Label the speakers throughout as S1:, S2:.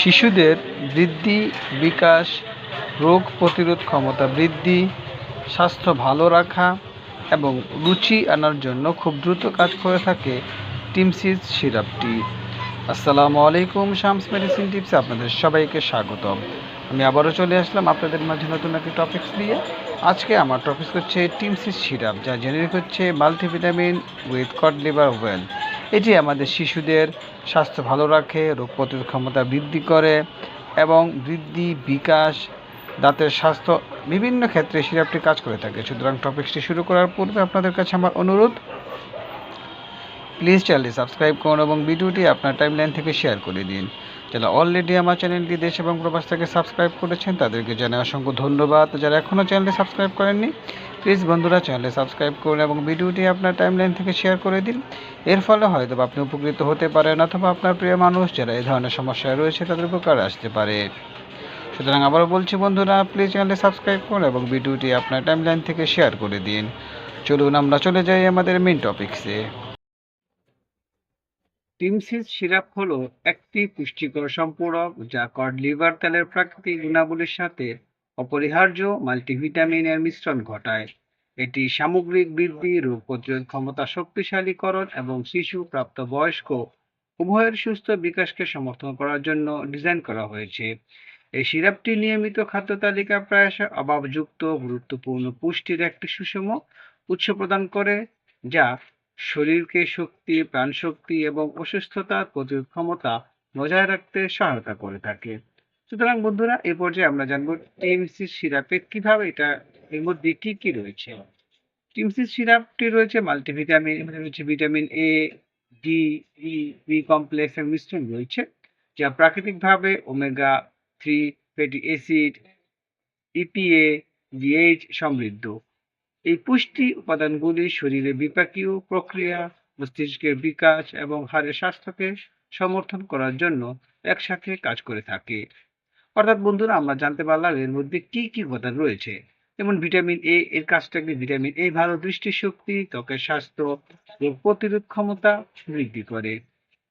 S1: শিশুদের বৃদ্ধি, বিকাশ, রোগ প্রতিরোধ ক্ষমতা বৃদ্ধি, স্বাস্থ্য ভালো রাখা এবং রুচি আনার জন্য খুব দ্রুত কাজ করে থাকে টিমসিস সিরাপটি। আসসালামু আলাইকুম, শামস মেডিসিন টিপসে আপনাদের সবাইকে স্বাগতম। আমি আবারও চলে আসলাম আপনাদের মাঝে নতুন একটি টপিক্স নিয়ে। আজকে আমার টপিক্স হচ্ছে টিমসিস সিরাপ, যা জেনেরিক হচ্ছে multivitamin with cod liver oil. এটি আমাদের শিশুদের স্বাস্থ্য ভালো রাখে, রোগ প্রতিরোধ ক্ষমতা বৃদ্ধি করে এবং বৃদ্ধি, বিকাশ, দাঁতের স্বাস্থ্য বিভিন্ন ক্ষেত্রে সিরাপটি কাজ করে থাকে। সুতরাং টপিক্সটি শুরু করার পূর্বে আপনাদের কাছে আমার অনুরোধ প্লিজ চ্যানেলটি সাবস্ক্রাইব করুন এবং ভিডিওটি আপনার টাইমলাইন থেকে শেয়ার করে দিন। যারা অলরেডি আমার চ্যানেলটি দেশ এবং প্রবাস থেকে সাবস্ক্রাইব করেছেন, তাদেরকে জানাই অসংখ্য ধন্যবাদ। যারা এখনও চ্যানেলটি সাবস্ক্রাইব করেননি প্লিজ বন্ধুরা চ্যানেলটি সাবস্ক্রাইব করুন এবং ভিডিওটি আপনার টাইমলাইন থেকে শেয়ার করে দিন। এর ফলে হয়তো আপনি উপকৃত হতে পারেন অথবা আপনার প্রিয় মানুষ যারা এই ধরনের সমস্যায় রয়েছে তাদের উপকারে আসতে পারে। সুতরাং আবারও বলছি বন্ধুরা প্লিজ চ্যানেলটি সাবস্ক্রাইব করুন এবং ভিডিওটি আপনার টাইমলাইন থেকে শেয়ার করে দিন। চলুন আমরা চলে যাই আমাদের মেন টপিকসে টিমসিস সিরাপ হলো একটি পুষ্টিকর সম্পূরক যা কড লিভার তেলের প্রাকৃতিক গুণাবলীর সাথে অপরিহার্য মাল্টিভিটামিনের মিশ্রণ ঘটায়। এটি সামগ্রিক বৃদ্ধি, রোগ প্রতিরোধ ক্ষমতা শক্তিশালীকরণ এবং শিশু প্রাপ্ত বয়স্ক উভয়ের সুস্থ বিকাশকে সমর্থন করার জন্য ডিজাইন করা হয়েছে। এই সিরাপটি নিয়মিত খাদ্য তালিকা প্রায়শ অভাবযুক্ত, গুরুত্বপূর্ণ পুষ্টির একটি সুষম উৎস প্রদান করে, যা শরীরকে শক্তি, প্রাণশক্তি এবং অসুস্থতার প্রতিরোধ ক্ষমতা বজায় রাখতে সহায়তা করে থাকে। সুতরাং বন্ধুরা, এ পর্যায়ে আমরা জানব টিএমসি সিরাপে কীভাবে এটা, এর মধ্যে কি কি রয়েছে। টিএমসি সিরাপটি রয়েছে মাল্টিভিটামিন রয়েছে vitamin A D E B কমপ্লেক্সের মিশ্রণ রয়েছে, যা প্রাকৃতিকভাবে omega three, fatty acid EPA DH সমৃদ্ধ। এই পুষ্টি উপাদানগুলি শরীরে বিপাকীয় প্রক্রিয়া, মস্তিষ্কের বিকাশ এবং হাড়ের স্বাস্থ্যকে সমর্থন করার জন্য একসাথে কাজ করে থাকে। অর্থাৎ বন্ধুরা, আমরা জানতে পারলাম এর মধ্যে কি কি উপাদান রয়েছে। যেমন ভিটামিন এ এর কাজটা কি ভিটামিন এ ভালো দৃষ্টিশক্তি, ত্বকের স্বাস্থ্য, রোগ প্রতিরোধ ক্ষমতা বৃদ্ধি করে।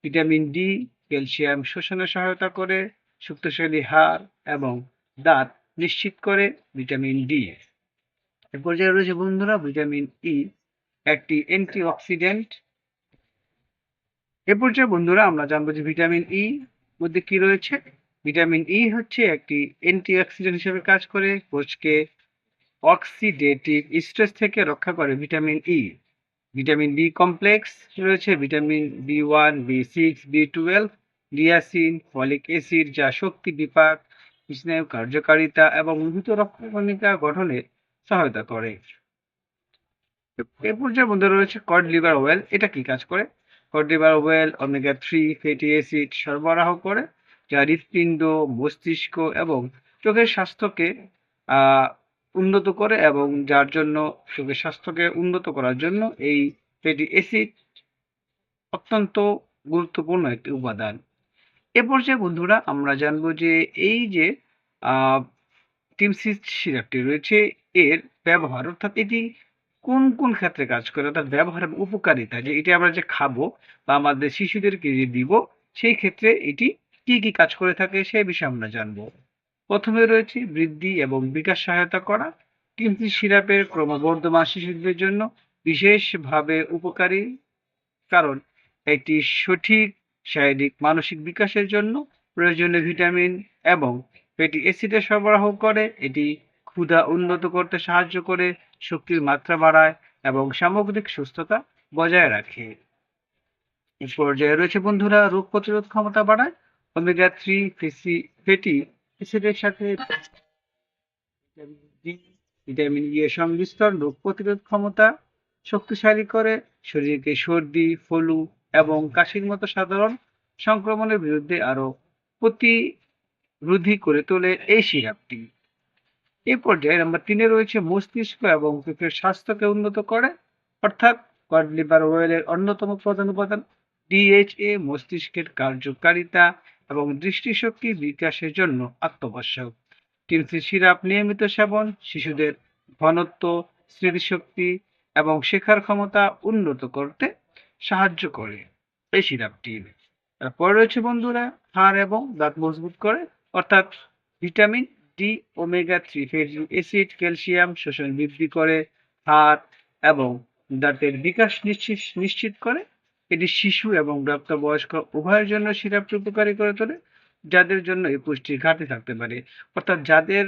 S1: ভিটামিন ডি ক্যালসিয়াম শোষণে সহায়তা করে শক্তিশালী হাড় এবং দাঁত নিশ্চিত করে ভিটামিন ডি এর পর্যায়ে রয়েছে বন্ধুরা ভিটামিন ই একটি অ্যান্টিঅক্সিডেন্ট এ পর্যায়ে বন্ধুরা আমরা জানব যে ভিটামিন ই মধ্যে কি রয়েছে। ভিটামিন ই হচ্ছে একটি অ্যান্টিঅক্সিডেন্ট হিসেবে কাজ করে, কোষকে অক্সিডেটিভ স্ট্রেস থেকে রক্ষা করে vitamin E vitamin B complex রয়েছে, vitamin B one B six B twelve niacin folic acid যা শক্তি বিপাক স্নায়ু কার্যকারিতা এবং লোহিত রক্তকণিকা গঠনে সহায়তা করে। এ পর্যায়ে মধ্যে রয়েছে কড লিভার ওয়েল এটা কি কাজ করে? Cod liver oil omega three fatty acid সরবরাহ করে, যা হৃৎপিণ্ড, মস্তিষ্ক এবং চোখের স্বাস্থ্যকে উন্নত করে এবং যার জন্য, চোখের স্বাস্থ্যকে উন্নত করার জন্য এই ফ্যাটি অ্যাসিড অত্যন্ত গুরুত্বপূর্ণ একটি উপাদান। এ পর্যায়ে বন্ধুরা, আমরা জানব যে এই যে টিমসিস সিরাপটি রয়েছে এর ব্যবহার, অর্থাৎ এটি কোন কোন ক্ষেত্রে কাজ করে? অর্থাৎ ব্যবহার এবং উপকারিতা, যে এটি আমরা যে খাব বা আমাদের শিশুদেরকে যে দিব, সেই ক্ষেত্রে এটি কি কি কাজ করে থাকে সেই বিষয়ে আমরা জানব। প্রথমে রয়েছে বৃদ্ধি এবং বিকাশ সহায়তা করা টিমসিস সিরাপের ক্রমবর্ধমান শিশুদের জন্য বিশেষভাবে উপকারী, কারণ এটি সঠিক শারীরিক মানসিক বিকাশের জন্য প্রয়োজনীয় ভিটামিন এবং ফ্যাটি অ্যাসিডের সরবরাহ করে, এটি ক্ষুধা উন্নত করতে সাহায্য করে, শক্তির মাত্রা বাড়ায় এবং সামগ্রিক সুস্থতা বজায় রাখে। এই পর্যায়ে রয়েছে বন্ধুরা, রোগ প্রতিরোধ ক্ষমতা বাড়ায় ওমেগা থ্রি ফ্যাটি অ্যাসিডের সাথে ভিটামিন ই এর সংমিশ্রণ রোগ প্রতিরোধ ক্ষমতা শক্তিশালী করে, শরীরকে সর্দি, ফলু এবং কাশির মতো সাধারণ সংক্রমণের বিরুদ্ধে আরও প্রতিরোধী করে তোলে এই সিরাপটি। এই পর্যায়ে নাম্বার তিনে রয়েছে মস্তিষ্ক এবং চোখের স্বাস্থ্যকে উন্নত করে, অর্থাৎ কড লিভার ওয়েলের অন্যতম প্রধান উপাদান। ডিএইচএ মস্তিষ্কের কার্যকারিতা এবং দৃষ্টিশক্তি বিকাশের জন্য আত্মবশ্যক। টিমসি সিরাপ নিয়মিত সেবন, শিশুদের ঘনত্ব, স্মৃতিশক্তি এবং শেখার ক্ষমতা উন্নত করতে সাহায্য করে এই সিরাপটি। তারপরে রয়েছে বন্ধুরা, হাড় এবং দাঁত মজবুত করে, অর্থাৎ vitamin D omega three fatty acid calcium শোষণ বৃদ্ধি করে হাত এবং দাঁতের বিকাশ নিশ্চিত নিশ্চিত করে। এটি শিশু এবং প্রাপ্তবয়স্ক উভয়ের জন্য সিরাপটি উপকারী করে তোলে, যাদের জন্য এই পুষ্টির ঘাটতি থাকতে পারে। অর্থাৎ যাদের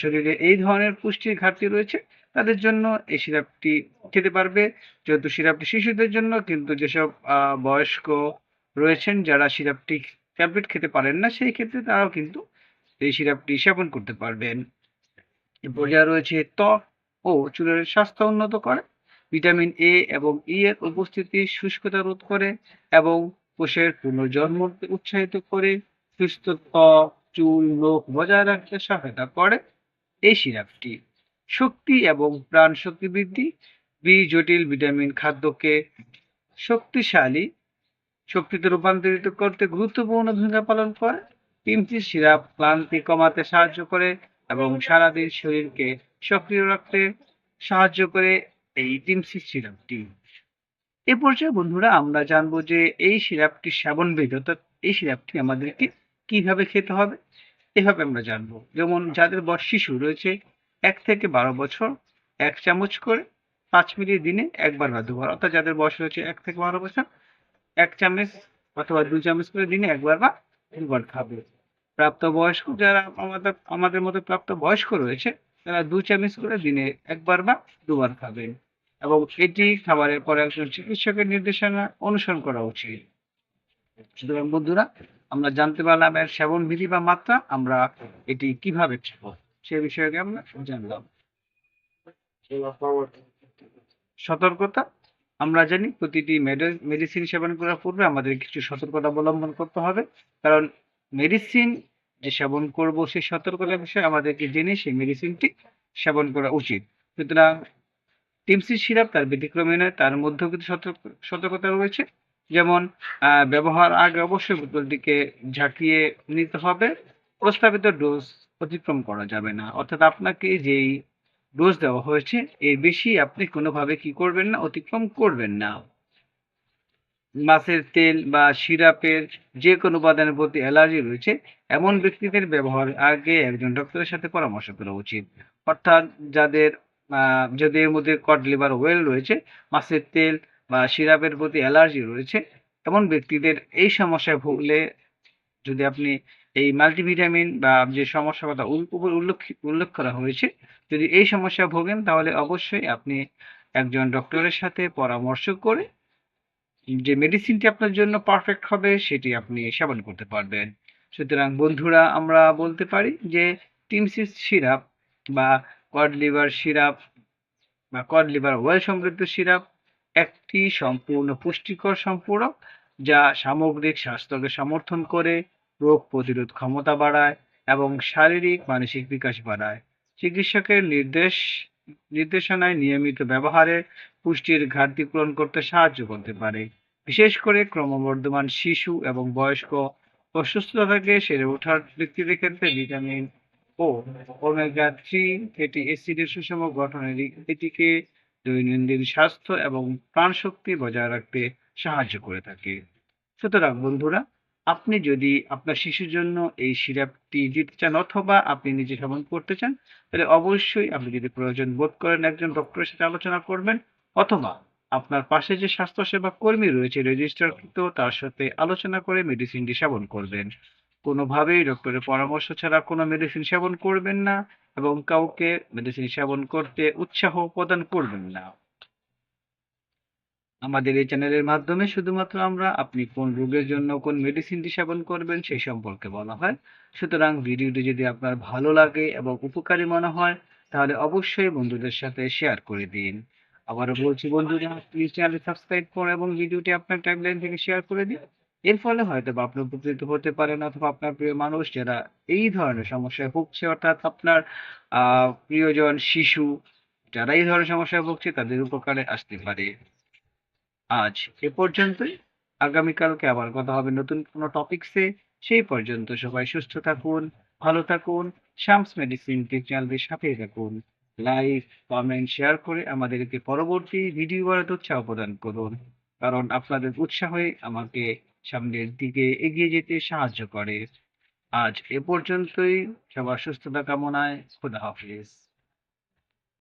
S1: শরীরে এই ধরনের পুষ্টির ঘাটতি রয়েছে, তাদের জন্য এই সিরাপটি খেতে পারবে। যেহেতু সিরাপটি শিশুদের জন্য, কিন্তু যেসব বয়স্ক রয়েছেন, যারা সিরাপটি ট্যাবলেট খেতে পারেন না, সেই ক্ষেত্রে তারাও কিন্তু এই সিরাপটি সেবন করতে পারবেন। এ পর্যায়ে রয়েছে ত্বক ও চুলের স্বাস্থ্য উন্নত করে। ভিটামিন এ এবং ই এর উপস্থিতি শুষ্কতা রোধ করে এবং কোষের পুনর্জন্ম উৎসাহিত করে। সুস্থ ত্বক চুল নখ বজায় রাখতে সহায়তা করে। এই সিরাপটি শক্তি এবং প্রাণ শক্তি বৃদ্ধি। বি জটিল ভিটামিন খাদ্যকে শক্তিশালী শক্তিতে রূপান্তরিত করতে গুরুত্বপূর্ণ ভূমিকা পালন করে। তিনটি সিরাপ ক্লান্তি কমাতে সাহায্য করে এবং সারাদিন শরীরকে সক্রিয় রাখতে সাহায্য করে এই টিমসি সিরাপটি। এ পর্যায়ে বন্ধুরা আমরা জানব যে এই সিরাপটি সেবন বিধি অর্থাৎ এই সিরাপটি আমাদেরকে কীভাবে খেতে হবে? এভাবে আমরা জানব। যেমন যাদের বয়স শিশু রয়েছে, এক থেকে বারো বছর, এক চামচ করে পাঁচ মিলি দিনে একবার বা দুবার, অর্থাৎ যাদের বয়স রয়েছে এক থেকে বারো বছর, এক চামচ অথবা দুই চামচ করে দিনে একবার বা দুবার খাবে। প্রাপ্তবয়স্ক যারা আমাদের আমাদের মতো প্রাপ্ত বয়স্ক রয়েছে, তারা দু চামচ করে দিনে একবার বা দুবার খাবেন। এবং এটি খাবারের পরে একজন চিকিৎসকের নির্দেশনা অনুসরণ করা উচিত। সুতরাং বন্ধুরা, আমরা জানতে পারলাম এর সেবন বিধি বা মাত্রা, আমরা এটি কীভাবে খাব, সে বিষয়ে আমরা জানলাম। সতর্কতা আমরা জানি প্রতিটি মেডিসিন সেবন করার পূর্বে আমাদের কিছু সতর্কতা অবলম্বন করতে হবে। কারণ মেডিসিন যে সেবন করব সেই সতর্কতা বিষয়ে আমাদেরকে জেনে সেই মেডিসিনটি সেবন করা উচিত। সুতরাং টিমসি সিরাপ তার ব্যতিক্রমী নয়, তার মধ্যেও কিছু সতর্ক সতর্কতা রয়েছে। যেমন ব্যবহার আগে অবশ্যই বোতলটিকে ঝাঁকিয়ে নিতে হবে। প্রস্তাবিত ডোজ অতিক্রম করা যাবে না। অর্থাৎ আপনাকে যেই ডোজ দেওয়া হয়েছে, এর বেশি আপনি কোনোভাবে কি করবেন না, অতিক্রম করবেন না। মাছের তেল বা সিরাপের যে কোনো উপাদানের প্রতি অ্যালার্জি রয়েছে, এমন ব্যক্তিদের ব্যবহার আগে একজন ডক্টরের সাথে পরামর্শ করা উচিত। অর্থাৎ যাদের যদি এর মধ্যে কড লিভার ওয়েল রয়েছে, মাছের তেল বা সিরাপের প্রতি অ্যালার্জি রয়েছে, এমন ব্যক্তিদের এই সমস্যায় ভুগলে যদি আপনি এই মাল্টিভিটামিন বা যে সমস্যার কথা উল্লেখ উল্লেখ করা হয়েছে, যদি এই সমস্যা ভোগেন, তাহলে অবশ্যই আপনি একজন ডক্টরের সাথে পরামর্শ করে যে মেডিসিনটি আপনার জন্য পারফেক্ট হবে, সেটি আপনি সেবন করতে পারবেন। সুতরাং বন্ধুরা, আমরা বলতে পারি যে টিমসিস সিরাপ বা কড লিভার সিরাপ বা কড লিভার ওয়েল সমৃদ্ধ সিরাপ একটি সম্পূর্ণ পুষ্টিকর সম্পূরক যা সামগ্রিক স্বাস্থ্যকে সমর্থন করে রোগ প্রতিরোধ ক্ষমতা বাড়ায় এবং শারীরিক মানসিক বিকাশ বাড়ায়। চিকিৎসকের নির্দেশ, নির্দেশনায় নিয়মিত ব্যবহারে পুষ্টির ঘাটতি পূরণ করতে সাহায্য করতে পারে। বিশেষ করে ক্রমবর্ধমান শিশু এবং বয়স্ক অসুস্থতা থেকে সেরে ওঠার ব্যক্তিদের ক্ষেত্রে ভিটামিন ও ওমেগা থ্রি ফ্যাটি অ্যাসিডের সুষম গঠনের এটিকে দৈনন্দিন স্বাস্থ্য এবং প্রাণশক্তি বজায় রাখতে সাহায্য করে থাকে। সুতরাং বন্ধুরা আপনি যদি আপনার শিশুর জন্য এই সিরাপটি দিতে চান অথবা আপনি নিজে সেবন করতে চান, তাহলে অবশ্যই আপনি যদি প্রয়োজন বোধ করেন একজন ডক্টরের সাথে আলোচনা করবেন অথবা আপনার পাশে যে স্বাস্থ্যসেবা কর্মী রয়েছে রেজিস্টারকৃত, তার সাথে আলোচনা করে মেডিসিনটি সেবন করবেন। কোনোভাবেই ডক্টরের পরামর্শ ছাড়া কোনো মেডিসিন সেবন করবেন না এবং কাউকে মেডিসিন সেবন করতে উৎসাহ প্রদান করবেন না। আমাদের এই চ্যানেলের মাধ্যমে শুধুমাত্র আমরা আপনি কোন রোগের জন্য কোন মেডিসিনটি সেবন করবেন সেই সম্পর্কে বলা হয়। সুতরাং ভিডিওটি যদি আপনার ভালো লাগে এবং উপকারী মনে হয়, তাহলে অবশ্যই বন্ধুদের সাথে শেয়ার করে দিন। আবারও বলছি বন্ধুরা প্লিজ চ্যানেল সাবস্ক্রাইব করুন এবং ভিডিওটি আপনার টাইমলাইন থেকে শেয়ার করে দিন। এর ফলে হয়তো বা আপনি উপকৃত হতে পারেন অথবা আপনার প্রিয় মানুষ যারা এই ধরনের সমস্যায় ভুগছে, অর্থাৎ আপনার প্রিয়জন শিশু, যারা এই ধরনের সমস্যায় ভুগছে, তাদের উপকারে আসতে পারে। আজ এ পর্যন্তই। আগামীকালকে আবার কথা হবে নতুন কোনো টপিকসে সেই পর্যন্ত সবাই সুস্থ থাকুন, ভালো থাকুন শামস মেডিসিন চ্যানেলটির সাথে থাকুন। লাইক কমেন্ট শেয়ার করে আমাদেরকে পরবর্তী ভিডিও বানাতে উৎসাহ প্রদান করুন। কারণ আপনাদের উৎসাহই আমাকে সামনের দিকে এগিয়ে যেতে সাহায্য করে। আজ এ পর্যন্তই। সবার সুস্থতা কামনায় খোদা হাফিজ।